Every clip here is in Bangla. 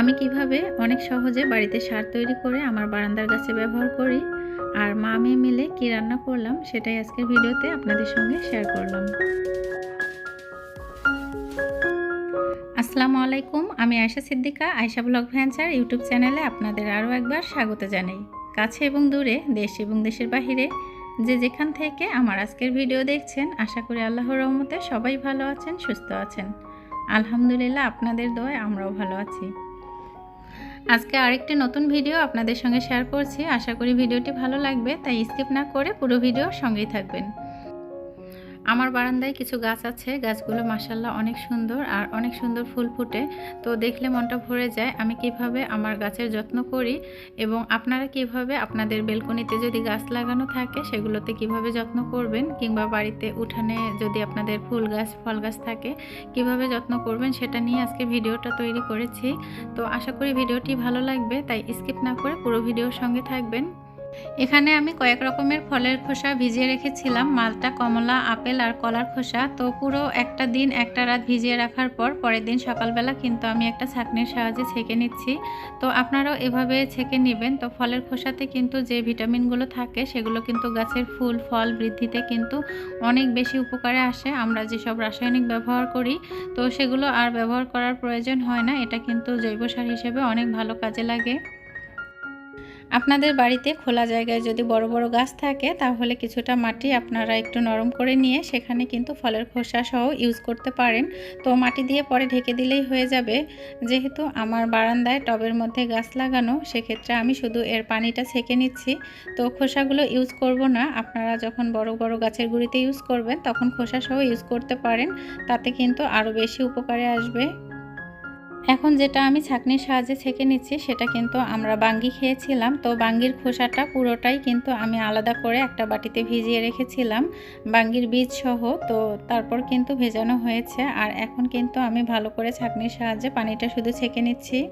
আমি কীভাবে অনেক সহজে বাড়িতে সার তৈরি করে আমার বারান্দার গাছে ব্যবহার করি আর মা মেয়ে মিলে কি রান্না করলাম সেটাই আজকের ভিডিওতে আপনাদের সঙ্গে শেয়ার করলাম। আসসালামু আলাইকুম, আমি Ayesha Siddika, Ayesha blog venture YouTube চ্যানেলে আপনাদের আরও একবার স্বাগত জানাই। কাছে এবং দূরে, দেশ এবং দেশের বাহিরে, যে যেখান থেকে আমার আজকের ভিডিও দেখছেন, আশা করি আল্লাহর রহমতে সবাই ভালো আছেন, সুস্থ আছেন। আলহামদুলিল্লাহ, আপনাদের দোয়ায় আমরাও ভালো আছি। আজকে আরেকটি নতুন ভিডিও আপনাদের সঙ্গে শেয়ার করছি। আশা করি ভিডিওটি ভালো লাগবে, তাই স্কিপ না করে পুরো ভিডিও সঙ্গেই থাকবেন। আমার বারান্দায় কিছু গাছ আছে, গাছগুলো মাসাল্লাহ অনেক সুন্দর আর অনেক সুন্দর ফুল ফুটে। তো দেখলে মনটা ভরে যায় আমি কীভাবে আমার গাছের যত্ন করি এবং আপনারা কীভাবে আপনাদের বেলকনিতে যদি গাছ লাগানো থাকে সেগুলোতে কীভাবে যত্ন করবেন কিংবা বাড়িতে উঠানে যদি আপনাদের ফুল গাছ, ফল গাছ থাকে কীভাবে যত্ন করবেন সেটা নিয়ে আজকে ভিডিওটা তৈরি করেছি। তো আশা করি ভিডিওটি ভালো লাগবে, তাই স্কিপ না করে পুরো ভিডিওর সঙ্গে থাকবেন। এখানে আমি কয়েক রকমের ফলের খোসা ভিজিয়ে রেখেছিলাম, মালটা, কমলা, আপেল আর কলার খোসা। তো পুরো একটা দিন, একটা রাত ভিজিয়ে রাখার পর পরের দিন সকালবেলা কিন্তু আমি একটা ছাঁকনির সাহায্যে ছেঁকে নিচ্ছি। তো আপনারাও এভাবে ছেঁকে নেবেন। তো ফলের খোসাতে কিন্তু যে ভিটামিনগুলো থাকে, সেগুলো কিন্তু গাছের ফুল, ফল বৃদ্ধিতে কিন্তু অনেক বেশি উপকারে আসে। আমরা যেসব রাসায়নিক ব্যবহার করি, তো সেগুলো আর ব্যবহার করার প্রয়োজন হয় না। এটা কিন্তু জৈব সার হিসেবে অনেক ভালো কাজে লাগে। আপনাদের বাড়িতে খোলা জায়গায় যদি বড় বড় গাছ থাকে, তাহলে কিছুটা মাটি আপনারা একটু নরম করে নিয়ে সেখানে কিন্তু ফলের খোসা সহ ইউজ করতে পারেন। তো মাটি দিয়ে পরে ঢেকে দিলেই হয়ে যাবে। যেহেতু আমার বারান্দায় টবের মধ্যে গাছ লাগানো, সেক্ষেত্রে আমি শুধু এর পানিটা ছেঁকে নিচ্ছি। তো খোসাগুলো ইউজ করব না। আপনারা যখন বড় বড় গাছের গুঁড়িতে ইউজ করবেন, তখন খোসা সহ ইউজ করতে পারেন। তাতে কিন্তু আরও বেশি উপকারে আসবে। এখন যেটা আমি ছাঁকনির সাহায্যে ছেঁকে নিচ্ছি, সেটা কিন্তু আমরা বাঙ্গি খেয়েছিলাম। তো বাঙ্গির খোসাটা পুরোটাই কিন্তু আমি আলাদা করে একটা বাটিতে ভিজিয়ে রেখেছিলাম। বাঙ্গির বীজ সহ, তো তারপর কিন্তু ভেজানো হয়েছে। আর এখন কিন্তু আমি ভালো করে ছাঁকনির সাহায্যে পানিটা শুধু ছেঁকে নিচ্ছি।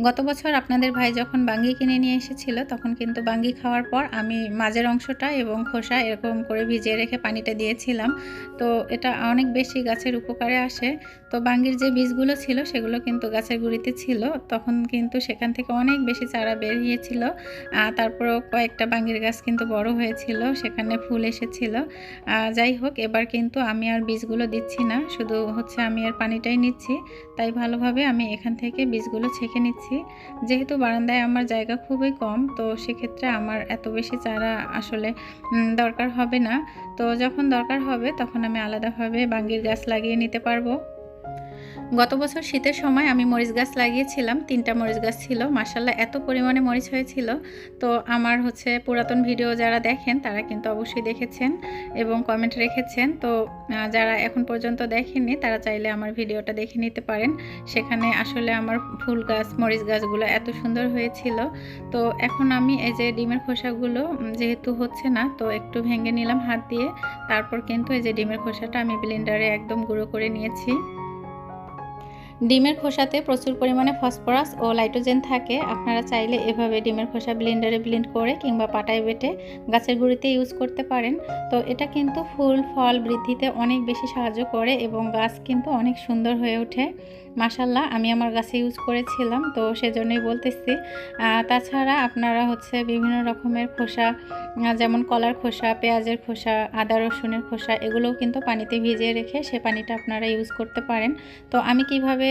গত বছর আপনাদের ভাই যখন বাঙ্গি কিনে নিয়ে এসেছিল, তখন কিন্তু বাঙ্গি খাওয়ার পর আমি মাঝের অংশটা এবং খোসা এরকম করে ভিজিয়ে রেখে পানিটা দিয়েছিলাম। তো এটা অনেক বেশি গাছের উপকারে আসে। তো বাঙ্গির যে বীজগুলো ছিল সেগুলো কিন্তু গাছের গুঁড়িতে ছিল। তখন কিন্তু সেখান থেকে অনেক বেশি চারা বেরিয়েছিল। তারপরেও কয়েকটা বাঙ্গির গাছ কিন্তু বড় হয়েছিল, সেখানে ফুল এসেছিল। যাই হোক, এবার কিন্তু আমি আর বীজগুলো দিচ্ছি না। শুধু হচ্ছে আমি আর পানিটাই নিচ্ছি। তাই ভালোভাবে আমি এখান থেকে বীজগুলো ছেঁকে নিচ্ছি। যেহেতু বারান্দায় আমার জায়গা খুবই কম, তো সেক্ষেত্রে আমার এত বেশি চারা আসলে দরকার হবে না। তো যখন দরকার হবে, তখন আমি আলাদাভাবে বাঙ্গির গাছ লাগিয়ে নিতে পারব। গত বছর শীতের সময় আমি মরিচ গাছ লাগিয়েছিলাম, তিনটা মরিচ গাছ ছিল। মার্শাল্লাহ এত পরিমাণে মরিচ হয়েছিল। তো আমার হচ্ছে পুরাতন ভিডিও যারা দেখেন, তারা কিন্তু অবশ্যই দেখেছেন এবং কমেন্ট রেখেছেন। তো যারা এখন পর্যন্ত দেখেননি, তারা চাইলে আমার ভিডিওটা দেখে নিতে পারেন। সেখানে আসলে আমার ফুল গাছ, মরিচ গাছগুলো এত সুন্দর হয়েছিল। তো এখন আমি এই যে ডিমের খোসাগুলো যেহেতু হচ্ছে না, তো একটু ভেঙে নিলাম হাত দিয়ে। তারপর কিন্তু এই যে ডিমের খোসাটা আমি ব্লেন্ডারে একদম গুঁড়ো করে নিয়েছি। ডিমের খোসাতে প্রচুর পরিমাণে ফসফরাস ও লাইটোজেন থাকে। আপনারা চাইলে এভাবে ডিমের খোসা ব্লেন্ডারে ব্লেন্ড করে কিংবা পাটায় বেটে গাছের গুঁড়িতে ইউজ করতে পারেন। তো এটা কিন্তু ফুল, ফল বৃদ্ধিতে অনেক বেশি সাহায্য করে এবং গাছ কিন্তু অনেক সুন্দর হয়ে ওঠে। মাসাল্লাহ আমি আমার গাছে ইউজ করেছিলাম, তো সেজন্যই বলতেছি। তাছাড়া আপনারা হচ্ছে বিভিন্ন রকমের খোসা যেমন কলার খোসা, পেঁয়াজের খোসা, আদা, রসুনের খোসা, এগুলোও কিন্তু পানিতে ভিজিয়ে রেখে সে পানিটা আপনারা ইউজ করতে পারেন। তো আমি কীভাবে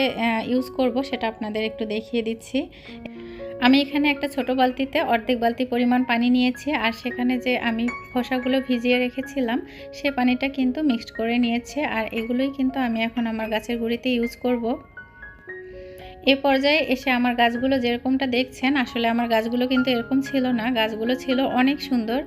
ইউজ করব সেটা আপনাদের একটু দেখিয়ে দিচ্ছি। আমি এখানে একটা ছোট বালতিতে অর্ধেক বালতি পরিমাণ পানি নিয়েছি, আর সেখানে যে আমি খোসাগুলো ভিজিয়ে রেখেছিলাম, সে পানিটা কিন্তু মিক্সড করে নিয়েছে, আর এগুলোই কিন্তু আমি এখন আমার গাছের গুঁড়িতে ইউজ করব। এ পর্যায়ে এসে আমার গাছগুলো যেরকমটা দেখছেন, আসলে আমার গাছগুলো কিন্তু এরকম ছিল না। গাছগুলো ছিল অনেক সুন্দর।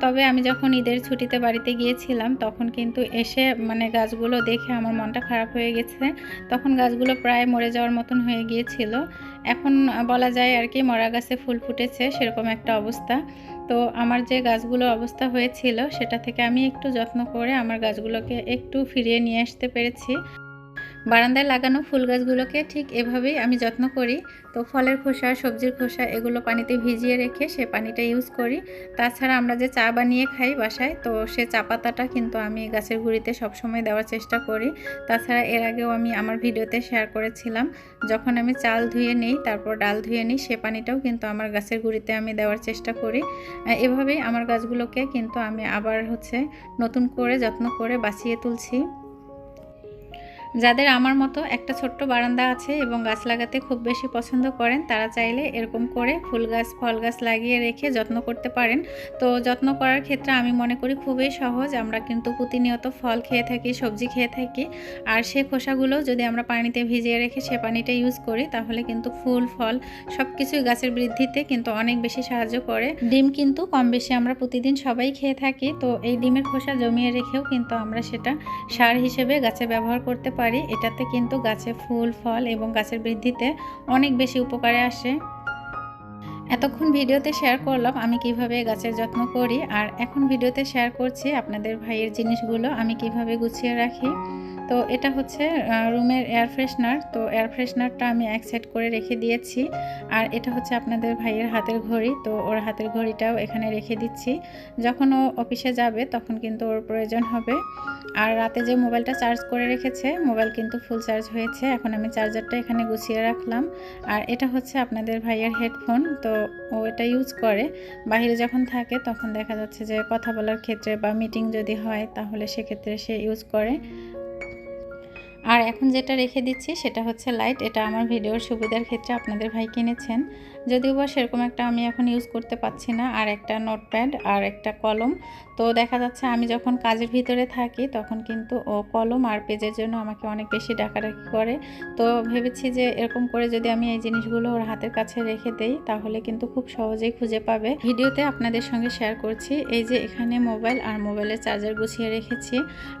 তবে আমি যখন ঈদের ছুটিতে বাড়িতে গিয়েছিলাম, তখন কিন্তু এসে মানে গাছগুলো দেখে আমার মনটা খারাপ হয়ে গেছে। তখন গাছগুলো প্রায় মরে যাওয়ার মতন হয়ে গিয়েছিল। এখন বলা যায় আর কি, মরা গাছে ফুল ফুটেছে, সেরকম একটা অবস্থা। তো আমার যে গাছগুলো অবস্থা হয়েছিল, সেটা থেকে আমি একটু যত্ন করে আমার গাছগুলোকে একটু ফিরিয়ে নিয়ে আসতে পেরেছি। বারান্দায় লাগানো ফুল গাছগুলোকে ঠিক এভাবেই আমি যত্ন করি। তো ফলের খোসা, সবজির খোসা এগুলো পানিতে ভিজিয়ে রেখে সে পানিটা ইউজ করি। তাছাড়া আমরা যে চা বানিয়ে খাই বাসায়, তো সে চা পাতাটা কিন্তু আমি গাছের গুঁড়িতে সবসময় দেওয়ার চেষ্টা করি। তাছাড়া এর আগেও আমি আমার ভিডিওতে শেয়ার করেছিলাম, যখন আমি চাল ধুয়ে নিই, তারপর ডাল ধুয়ে নিই, সে পানিটাও কিন্তু আমার গাছের গুঁড়িতে আমি দেওয়ার চেষ্টা করি। এভাবেই আমার গাছগুলোকে কিন্তু আমি আবার হচ্ছে নতুন করে যত্ন করে বাঁচিয়ে তুলছি। যাদের আমার মতো একটা ছোট্ট বারান্দা আছে এবং গাছ লাগাতে খুব বেশি পছন্দ করেন, তারা চাইলে এরকম করে ফুল গাছ, ফল গাছ লাগিয়ে রেখে যত্ন করতে পারেন। তো যত্ন করার ক্ষেত্রে আমি মনে করি খুবই সহজ। আমরা কিন্তু প্রতিনিয়ত ফল খেয়ে থাকি, সবজি খেয়ে থাকি। আর সে খোসাগুলো যদি আমরা পানিতে ভিজিয়ে রেখে সে পানিটা ইউজ করি, তাহলে কিন্তু ফুল, ফল সব কিছুই গাছের বৃদ্ধিতে কিন্তু অনেক বেশি সাহায্য করে। ডিম কিন্তু কম বেশি আমরা প্রতিদিন সবাই খেয়ে থাকি। তো এই ডিমের খোসা জমিয়ে রেখেও কিন্তু আমরা সেটা সার হিসেবে গাছে ব্যবহার করতে পারি, এটাতে কিন্তু গাছে ফুল, ফল এবং গাছের বৃদ্ধিতে অনেক বেশি উপকারে আসে। এতক্ষণ ভিডিওতে শেয়ার করলাম আমি কীভাবে গাছের যত্ন করি, আর এখন ভিডিওতে শেয়ার করছি আপনাদের ভাইয়ের জিনিসগুলো আমি কীভাবে গুছিয়ে রাখি। তো এটা হচ্ছে রুমের এয়ার ফ্রেশনার তো এয়ার ফ্রেশনারটা আমি এক সেট করে রেখে দিয়েছি। আর এটা হচ্ছে আপনাদের ভাইয়ের হাতের ঘড়ি, তো ওর হাতের ঘড়িটাও এখানে রেখে দিচ্ছি। যখন ও অফিসে যাবে, তখন কিন্তু ওর প্রয়োজন হবে। আর রাতে যে মোবাইলটা চার্জ করে রেখেছে, মোবাইল কিন্তু ফুল চার্জ হয়েছে। এখন আমি চার্জারটা এখানে গুছিয়ে রাখলাম। আর এটা হচ্ছে আপনাদের ভাইয়ের হেডফোন তো ও এটা ইউজ করে। বাইরে যখন থাকে, তখন দেখা যাচ্ছে যে কথা বলার ক্ষেত্রে বা মিটিং যদি হয়, তাহলে সেক্ষেত্রে সে ইউজ করে। আর এখন যেটা রেখে দিচ্ছি সেটা হচ্ছে লাইট। এটা আমার ভিডিওর সুবিধার ক্ষেত্রে আপনাদের ভাই কিনেছেন যদিও বা সেরকম একটা আমি এখন ইউজ করতে পারছি না, আর একটা নোটপ্যাড আর একটা কলম। তো দেখা যাচ্ছে আমি যখন কাজের ভিতরে থাকি তখন কিন্তু ও কলম আর পেজের জন্য আমাকে অনেক বেশি ডাকাডাকি করে। তো ভেবেছি যে এরকম করে যদি আমি এই জিনিসগুলো ওর হাতের কাছে রেখে দেই, তাহলে কিন্তু খুব সহজেই খুঁজে পাবে। ভিডিওতে আপনাদের সঙ্গে শেয়ার করছি, এই যে এখানে মোবাইল আর মোবাইলের চার্জার গুছিয়ে রেখেছি।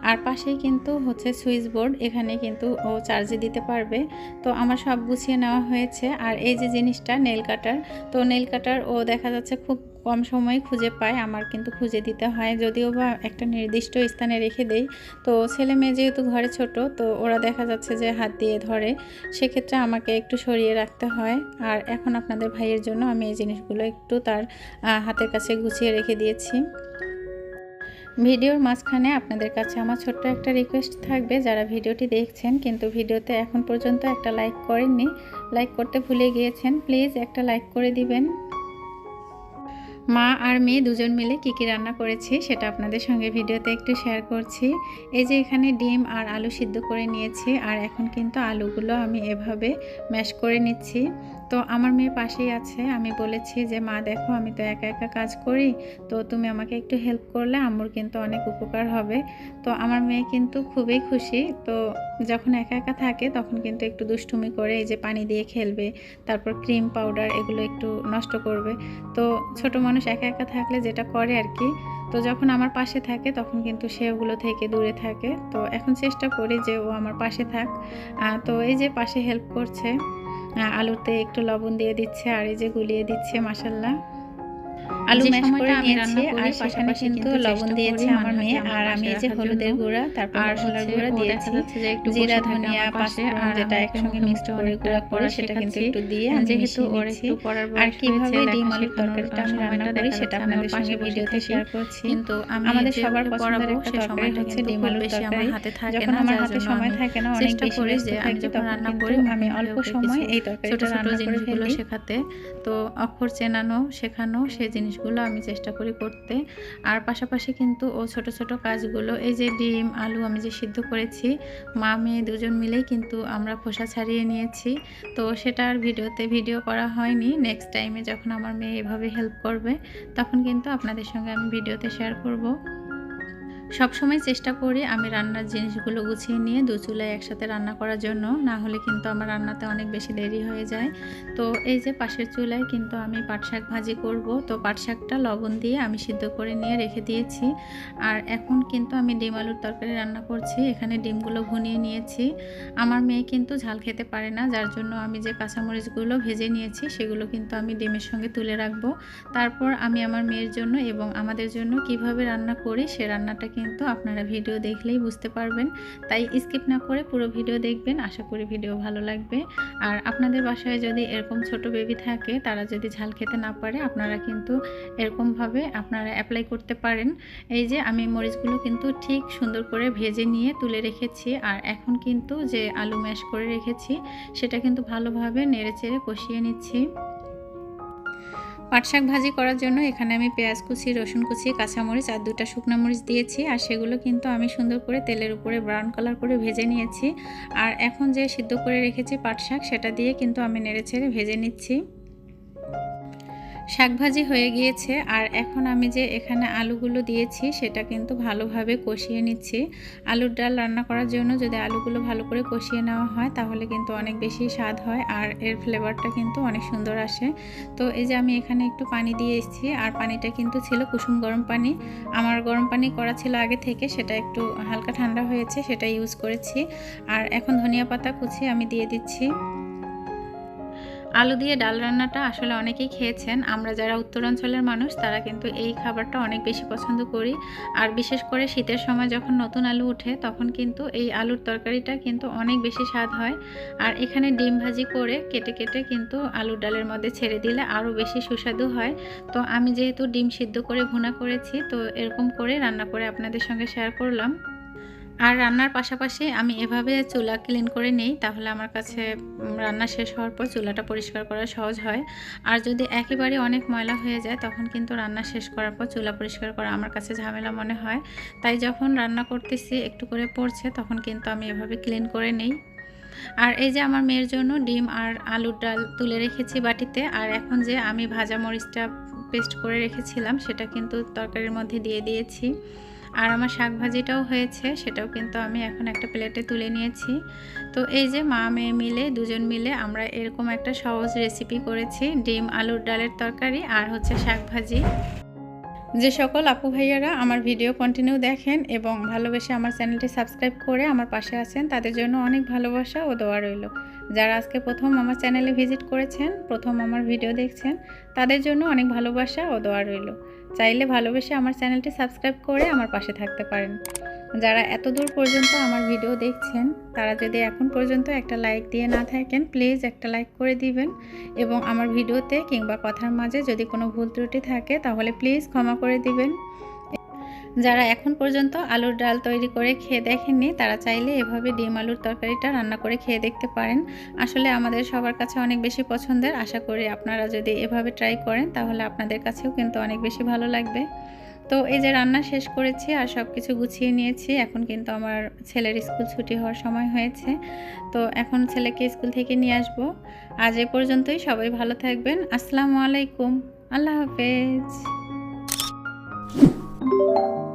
আর পাশেই কিন্তু হচ্ছে সুইচ বোর্ড এখানে কিন্তু ও চার্জে দিতে পারবে। তো আমার সব গুছিয়ে নেওয়া হয়েছে। আর এই যে জিনিসটা নেল কাটার। তো নেল কাটার ও দেখা যাচ্ছে খুব কম সময় খুঁজে পায়, আমার কিন্তু খুঁজে দিতে হয়। যদিও বা একটা নির্দিষ্ট স্থানে রেখে দেই। তো ছেলে মেয়ে যেহেতু ঘরে ছোট, তো ওরা দেখা যাচ্ছে যে হাত দিয়ে ধরে। সেক্ষেত্রে আমাকে একটু সরিয়ে রাখতে হয়। আর এখন আপনাদের ভাইয়ের জন্য আমি এই জিনিসগুলো একটু তার হাতের কাছে গুছিয়ে রেখে দিয়েছি। ভিডিওর মাঝখানে আপনাদের কাছে আমার ছোট্ট একটা রিকোয়েস্ট থাকবে। যারা ভিডিওটি দেখছেন কিন্তু ভিডিওতে এখন পর্যন্ত একটা লাইক করেননি লাইক করতে ভুলে গিয়েছেন প্লিজ একটা লাইক করে দিবেন। মা আর মেয়ে দুজন মিলে কী কী রান্না করেছি সেটা আপনাদের সঙ্গে ভিডিওতে একটু শেয়ার করছি। এই যে এখানে ডিম আর আলু সিদ্ধ করে নিয়েছি আর এখন কিন্তু আলুগুলো আমি এভাবে ম্যাশ করে নিচ্ছি। তো আমার মেয়ে পাশেই আছে, আমি বলেছি যে, মা, দেখো, আমি তো একা একা কাজ করি, তো তুমি আমাকে একটু হেল্প করলে আমার কিন্তু অনেক উপকার হবে। তো আমার মেয়ে কিন্তু খুবই খুশি। তো যখন একা একা থাকে, তখন কিন্তু একটু দুষ্টুমি করে এই যে পানি দিয়ে খেলবে, তারপর ক্রিম পাউডার এগুলো একটু নষ্ট করবে। তো ছোট মানুষ একা একা থাকলে যেটা করে আর কি, তো যখন আমার পাশে থাকে তখন কিন্তু সে ওগুলো থেকে দূরে থাকে। তো এখন চেষ্টা করি যে ও আমার পাশে থাক। তো এই যে পাশে হেল্প করছে আলুতে একটু লবণ দিয়ে দিচ্ছে আর এই যে গুলিয়ে দিচ্ছে মাসাল্লাহ আলু ম্যাশ করে নিয়েছি আর সেখানে কিন্তু লবণ দিয়েছে আমার মেয়ে আর আমি এই যে হলুদের গুঁড়া তারপর মশলার গুঁড়া দিয়েছি জিরা ধনিয়া পাঁচফোড়ন যেটা একসঙ্গে মিক্সড করে গুঁড়া করে সেটা কিন্তু একটু দিয়ে যেহেতু ওর একটু পড়ার আর কীভাবে ডিম আলুর তরকারিটা আমি রান্না করি সেটা আপনাদের সঙ্গে ভিডিওতে শেয়ার করছি। কিন্তু আমাদের সবার পছন্দের একটা তরকারি হচ্ছে ডিম আলুর তরকারি। যখন আমার হাতে সময় থাকে না অনেক বেশি যে আমি যখন রান্না করি আমি অল্প সময় এই তরকারিটা রান্না করে ফেলি শেখাতে তো অক্ষর চেনানো শেখানো সেই জিনিসগুলো আমি চেষ্টা করি করতে। আর পাশাপাশি কিন্তু ও ছোট ছোট কাজগুলো, এই যে ডিম, আলু আমি যে সিদ্ধ করেছি, মা, মেয়ে দুজন মিলেই কিন্তু আমরা খোসা ছাড়িয়ে নিয়েছি। তো সেটা আর ভিডিওতে ভিডিও করা হয়নি। নেক্সট টাইমে যখন আমার মেয়ে এভাবে হেল্প করবে, তখন কিন্তু আপনাদের সঙ্গে আমি ভিডিওতে শেয়ার করব। সবসময় চেষ্টা করি আমি রান্নার জিনিসগুলো গুছিয়ে নিয়ে দু চুলায় একসাথে রান্না করার জন্য। না হলে কিন্তু আমার রান্নাতে অনেক বেশি দেরি হয়ে যায়। তো এই যে পাশের চুলায় কিন্তু আমি পাট শাক ভাজি করব। তো পাট শাকটা লবণ দিয়ে আমি সিদ্ধ করে নিয়ে রেখে দিয়েছি। আর এখন কিন্তু আমি ডিম আলুর তরকারি রান্না করছি। এখানে ডিমগুলো ভুনিয়ে নিয়েছি। আমার মেয়ে কিন্তু ঝাল খেতে পারে না, যার জন্য আমি যে কাঁচামরিচগুলো ভেজে নিয়েছি, সেগুলো কিন্তু আমি ডিমের সঙ্গে তুলে রাখব। তারপর আমি আমার মেয়ের জন্য এবং আমাদের জন্য কীভাবে রান্না করি, সে রান্নাটা কিন্তু আপনারা ভিডিও দেখলেই বুঝতে পারবেন। তাই স্কিপ না করে পুরো ভিডিও দেখবেন। আশা করি ভিডিও ভালো লাগবে। আর আপনাদের বাসায় যদি এরকম ছোট বেবি থাকে, তারা যদি ঝাল খেতে না পারে, আপনারা কিন্তু এরকমভাবে আপনারা অ্যাপ্লাই করতে পারেন। এই যে আমি মরিচগুলো কিন্তু ঠিক সুন্দর করে ভেজে নিয়ে তুলে রেখেছি। আর এখন কিন্তু যে আলু ম্যাশ করে রেখেছি, সেটা কিন্তু ভালোভাবে নেড়ে চেড়ে কষিয়ে নিচ্ছি। পাট শাক ভাজি করার জন্য এখানে আমি পেঁয়াজ কুচি, রসুন কুচি, কাঁচামরিচ আর দুটা শুকনো মরিচ দিয়েছি। আর সেগুলো কিন্তু আমি সুন্দর করে তেলের উপরে ব্রাউন কালার করে ভেজে নিয়েছি। আর এখন যে সিদ্ধ করে রেখেছি পাট শাক, সেটা দিয়ে কিন্তু আমি নেড়ে ছেড়ে ভেজে নিচ্ছি। শাকভাজি হয়ে গিয়েছে আর এখন আমি যে এখানে আলুগুলো দিয়েছি সেটা কিন্তু ভালোভাবে কষিয়ে নিচ্ছি। আলুর ডাল রান্না করার জন্য যদি আলুগুলো ভালো করে কষিয়ে নেওয়া হয় তাহলে কিন্তু অনেক বেশি স্বাদ হয় আর এর ফ্লেভারটা কিন্তু অনেক সুন্দর আসে। তো এই যে আমি এখানে একটু পানি দিয়ে এসেছি আর পানিটা কিন্তু ছিল কুসুম গরম পানি। আমার গরম পানি করা ছিল আগে থেকে, সেটা একটু হালকা ঠান্ডা হয়েছে সেটা ইউজ করেছি। আর এখন ধনিয়া পাতা কুচি আমি দিয়ে দিচ্ছি। আলু দিয়ে ডাল রান্নাটা আসলে অনেকেই খেয়েছেন। আমরা যারা উত্তরাঞ্চলের মানুষ, তারা কিন্তু এই খাবারটা অনেক বেশি পছন্দ করি। আর বিশেষ করে শীতের সময় যখন নতুন আলু ওঠে, তখন কিন্তু এই আলুর তরকারিটা কিন্তু অনেক বেশি স্বাদ হয়। আর এখানে ডিম ভাজি করে কেটে কেটে কিন্তু আলুর ডালের মধ্যে ছেড়ে দিলে আরও বেশি সুস্বাদু হয়। তো আমি যেহেতু ডিম সিদ্ধ করে ভুনা করেছি, তো এরকম করে রান্না করে আপনাদের সঙ্গে শেয়ার করলাম। আর রান্নার পাশাপাশি আমি এভাবে চুলা ক্লিন করে নিই, তাহলে আমার কাছে রান্না শেষ হওয়ার পর চুলাটা পরিষ্কার করা সহজ হয়। আর যদি একেবারে অনেক ময়লা হয়ে যায়, তখন কিন্তু রান্না শেষ করার পর চুলা পরিষ্কার করা আমার কাছে ঝামেলা মনে হয়। তাই যখন রান্না করতেছি, একটু করে পড়ছে, তখন কিন্তু আমি এভাবে ক্লিন করে নিই। আর এই যে আমার মেয়ের জন্য ডিম আর আলুর ডাল তুলে রেখেছি বাটিতে, আর এখন যে আমি ভাজা মরিচটা পেস্ট করে রেখেছিলাম, সেটা কিন্তু তরকারির মধ্যে দিয়ে দিয়েছি। আর আমার শাক ভাজিটাও হয়েছে, সেটাও কিন্তু আমি এখন একটা প্লেটে তুলে নিয়েছি। তো এই যে মা, মেয়ে মিলে, দুজন মিলে আমরা এরকম একটা সহজ রেসিপি করেছি, ডিম, আলুর ডালের তরকারি আর হচ্ছে শাক ভাজি। যে সকল আপু ভাইয়ারা আমার ভিডিও কন্টিনিউ দেখেন এবং ভালোবেসে আমার চ্যানেলটি সাবস্ক্রাইব করে আমার পাশে আছেন, তাদের জন্য অনেক ভালোবাসা ও দোয়া রইল। যারা আজকে প্রথম আমার চ্যানেলে ভিজিট করেছেন, প্রথম আমার ভিডিও দেখছেন, তাদের জন্য অনেক ভালোবাসা ও দোয়া রইল। চাইলে ভালোবেসে আমার চ্যানেলটি সাবস্ক্রাইব করে আমার পাশে থাকতে পারেন। যারা এত দূর পর্যন্ত আমার ভিডিও দেখছেন, তারা যদি এখন পর্যন্ত একটা লাইক দিয়ে না থাকেন, প্লিজ একটা লাইক করে দিবেন এবং আমার ভিডিওতে কিংবা কথার মাঝে যদি কোনো ভুল ত্রুটি থাকে, তাহলে প্লিজ ক্ষমা করে দিবেন। যারা এখন পর্যন্ত আলুর ডাল তৈরি করে খেয়ে দেখেননি, তারা চাইলে এভাবে ডিম আলুর তরকারিটা রান্না করে খেয়ে দেখতে পারেন। আসলে আমাদের সবার কাছে অনেক বেশি পছন্দের। আশা করি আপনারা যদি এভাবে ট্রাই করেন, তাহলে আপনাদের কাছেও কিন্তু অনেক বেশি ভালো লাগবে। তো এই যে রান্না শেষ করেছি আর সব কিছু গুছিয়ে নিয়েছি, এখন কিন্তু আমার ছেলের স্কুল ছুটি হওয়ার সময় হয়েছে। তো এখন ছেলেকে স্কুল থেকে নিয়ে আসব। আজ এ পর্যন্তই, সবাই ভালো থাকবেন। আসসালামু আলাইকুম। আল্লাহ হাফেজ। you